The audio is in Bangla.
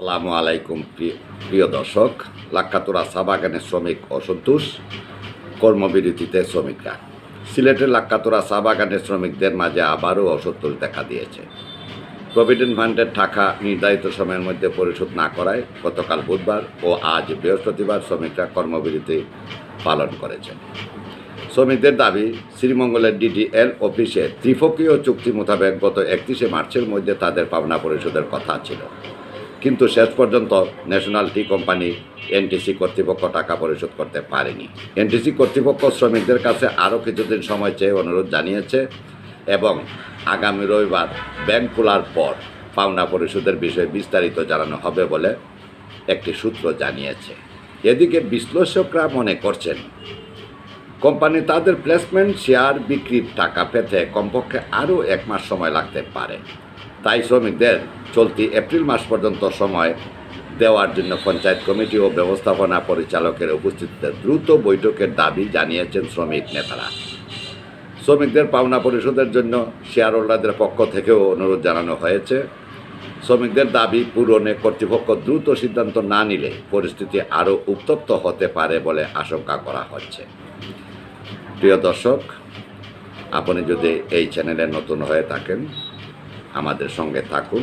সালামু আলাইকুম প্রিয়- দর্শক। লাক্কাতুরা চা বাগানের শ্রমিক অসন্তোষ, কর্মবিরতিতে শ্রমিকরা। সিলেটের লাক্কাতুরা চা বাগানের শ্রমিকদের মাঝে আবারও অসন্তোষ দেখা দিয়েছে। প্রভিডেন্ট ফান্ডের টাকা নির্ধারিত সময়ের মধ্যে পরিশোধ না করায় গতকাল বুধবার ও আজ বৃহস্পতিবার শ্রমিকরা কর্মবিরতি পালন করেছেন। শ্রমিকদের দাবি, শ্রীমঙ্গলের ডিডিএল অফিসে ত্রিপক্ষীয় চুক্তি মোতাবেক গত একত্রিশে মার্চের মধ্যে তাদের পাওনা পরিশোধের কথা ছিল। কিন্তু শেষ পর্যন্ত ন্যাশনাল টি কোম্পানি এনটিসি কর্তৃপক্ষ টাকা পরিশোধ করতে পারেনি। এনটিসি কর্তৃপক্ষ শ্রমিকদের কাছে আরও কিছুদিন সময় চেয়ে অনুরোধ জানিয়েছে এবং আগামী রবিবার ব্যাংক খোলার পর পাওনা পরিশোধের বিষয়ে বিস্তারিত জানানো হবে বলে একটি সূত্র জানিয়েছে। এদিকে বিশ্লেষকরা মনে করছেন, কোম্পানি তাদের প্লেসমেন্ট শেয়ার বিক্রির টাকা পেতে কমপক্ষে আরও এক মাস সময় লাগতে পারে। তাই শ্রমিকদের চলতি এপ্রিল মাস পর্যন্ত সময় দেওয়ার জন্য পঞ্চায়েত কমিটি ও ব্যবস্থাপনা পরিচালকের উপস্থিতিতে দ্রুত বৈঠকের দাবি জানিয়েছেন শ্রমিক নেতারা। শ্রমিকদের পাওনা পরিশোধের জন্য শেয়ার হোল্ডারদের পক্ষ থেকেও অনুরোধ জানানো হয়েছে। শ্রমিকদের দাবি পূরণে কর্তৃপক্ষ দ্রুত সিদ্ধান্ত না নিলে পরিস্থিতি আরও উত্তপ্ত হতে পারে বলে আশঙ্কা করা হচ্ছে। প্রিয় দর্শক, আপনি যদি এই চ্যানেলে নতুন হয়ে থাকেন, আমাদের সঙ্গে থাকুন।